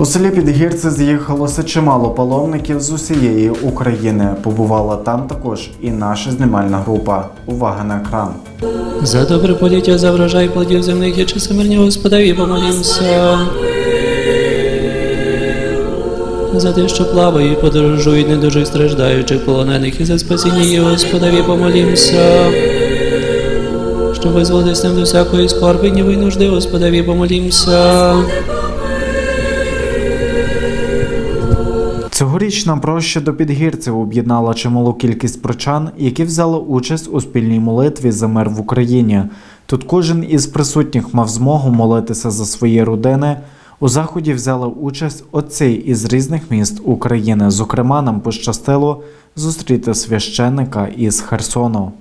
У селі Підгірці з'їхалося чимало паломників з усієї України. Побувала там також і наша знімальна група. Увага на екран. За добре поліття, за врожай плодів земних і часи мирні Господеві помолімся. За те, що плавають, подорожують, недужих страждаючих полонених і за спасіння її Господеві помолімся. Щоб визволити з ним до всякої скорби, гніву і нужди, Господеві помолімся. Цьогорічна проща до підгірців об'єднала чималу кількість прочан, які взяли участь у спільній молитві за мир в Україні. Тут кожен із присутніх мав змогу молитися за свої родини. У заході взяли участь отці із різних міст України. Зокрема, нам пощастило зустріти священника із Херсону.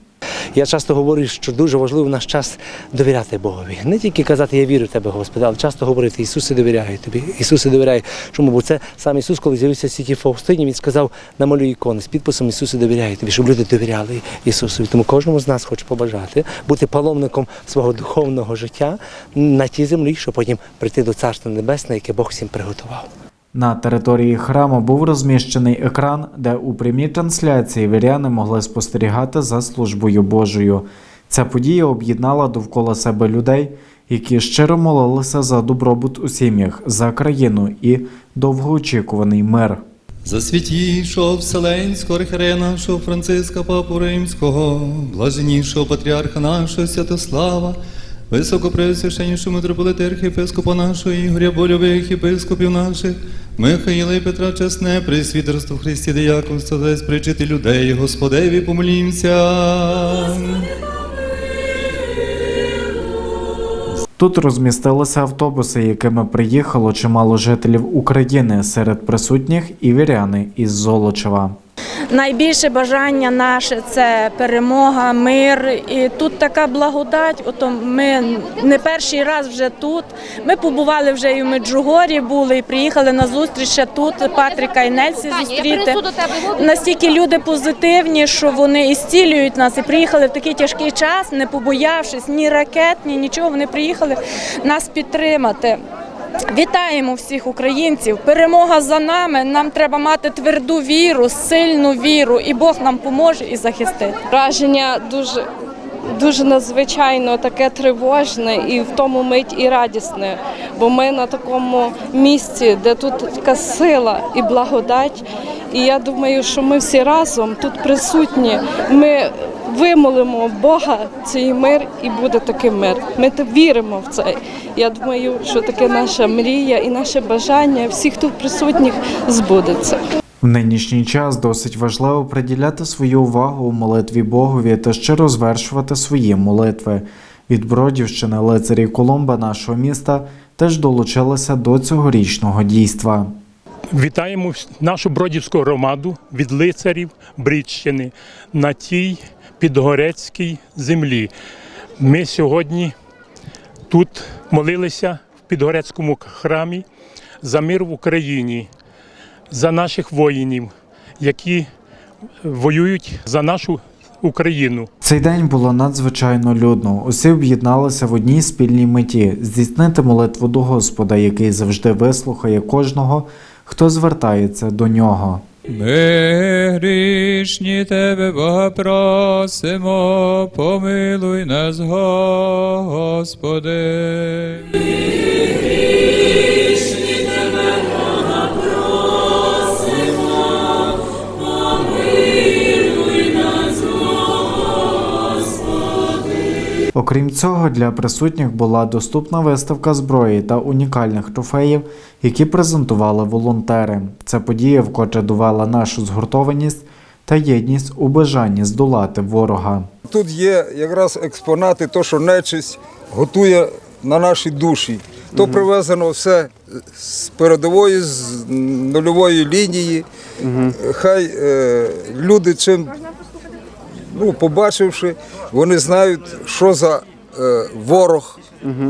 Я часто говорю, що дуже важливо в наш час довіряти Богові. Не тільки казати Я вірю в тебе, Господи, але часто говорити Ісусе довіряю тобі. Ісусе довіряю. Чому? Бо це сам Ісус, коли з'явився в світі Фаустині, Він сказав намалюй ікони з підписом Ісусе довіряю тобі, щоб люди довіряли Ісусу. Тому кожному з нас хочу побажати бути паломником свого духовного життя на тій землі, щоб потім прийти до Царства Небесне, яке Бог всім приготував. На території храму був розміщений екран, де у прямій трансляції віряни могли спостерігати за службою Божою. Ця подія об'єднала довкола себе людей, які щиро молилися за добробут у сім'ях, за країну і довгоочікуваний мир. За святішого Вселенського архірея нашого Франциска Папу Римського, блаженнішого патріарха нашого Святослава, високопреосвященнішого митрополита архієпископа нашого Ігоря Больових єпископів наших, Михаїла і Петра Чесне, пресвітерство в Христі Дияконство, десь причити людей, Господеві помолімся. Тут розмістилися автобуси, якими приїхало чимало жителів України серед присутніх і віряни із Золочева. Найбільше бажання наше це перемога, мир. І тут така благодать. Ото ми не перший раз вже тут. Ми побували вже і в Меджугорі були, і приїхали на зустріч ще тут. Патріка і Нельсі зустріти. Настільки люди позитивні, що вони і зцілюють нас. І приїхали в такий тяжкий час, не побоявшись ні ракет, ні нічого. Вони приїхали нас підтримати. Вітаємо всіх українців. Перемога за нами. Нам треба мати тверду віру, сильну віру, і Бог нам поможе і захистить. Враження дуже, дуже надзвичайно таке тривожне і в тому мить і радісне. Бо ми на такому місці, де тут така сила і благодать. І я думаю, що ми всі разом тут присутні. Ми вимолимо Бога цей мир і буде такий мир. Ми віримо в це. Я думаю, що таке наша мрія і наше бажання всіх тут присутніх збудеться. В нинішній час досить важливо приділяти свою увагу у молитві Богові та щиро звершувати свої молитви. Від Бродівщини лицарі Коломба нашого міста теж долучилися до цьогорічного дійства. Вітаємо нашу бродівську громаду від лицарів Брідщини на тій підгорецькій землі. Ми сьогодні тут молилися в Підгорецькому храмі за мир в Україні, за наших воїнів, які воюють за нашу Україну. Цей день було надзвичайно людно. Усі об'єдналися в одній спільній меті здійснити молитву до Господа, який завжди вислухає кожного, хто звертається до нього. Ми грішні тебе, Бога, просимо, помилуй нас, Господи. Окрім цього, для присутніх була доступна виставка зброї та унікальних трофеїв, які презентували волонтери. Ця подія вкотре довела нашу згуртованість та єдність у бажанні здолати ворога. Тут є якраз експонати, то, що нечисть готує на наші душі. То привезено все з передової, з нульової лінії. Хай е, люди чим, ну, побачивши, вони знають, що за е, ворог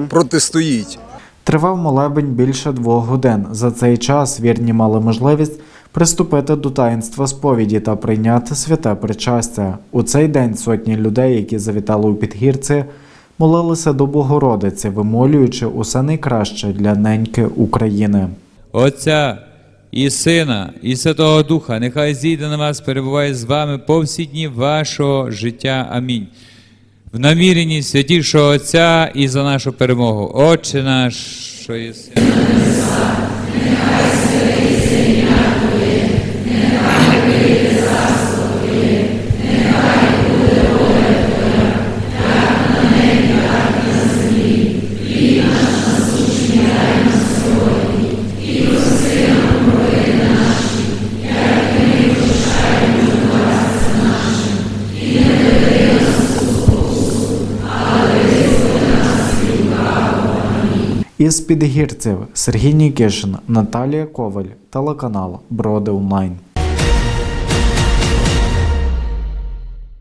протистоїть. Тривав молебень більше двох годин. За цей час вірні мали можливість приступити до таїнства сповіді та прийняти святе причастя. У цей день сотні людей, які завітали у підгірці, молилися до Богородиці, вимолюючи усе найкраще для неньки України. Отця і Сина, і Святого Духа, нехай зійде на вас, перебуває з вами по всі дні вашого життя. Амінь. В наміренні святішого Отця і за нашу перемогу. Отче наш, що єси. Із підгірців Сергій Нікішин, Наталія Коваль, телеканал Броди Онлайн.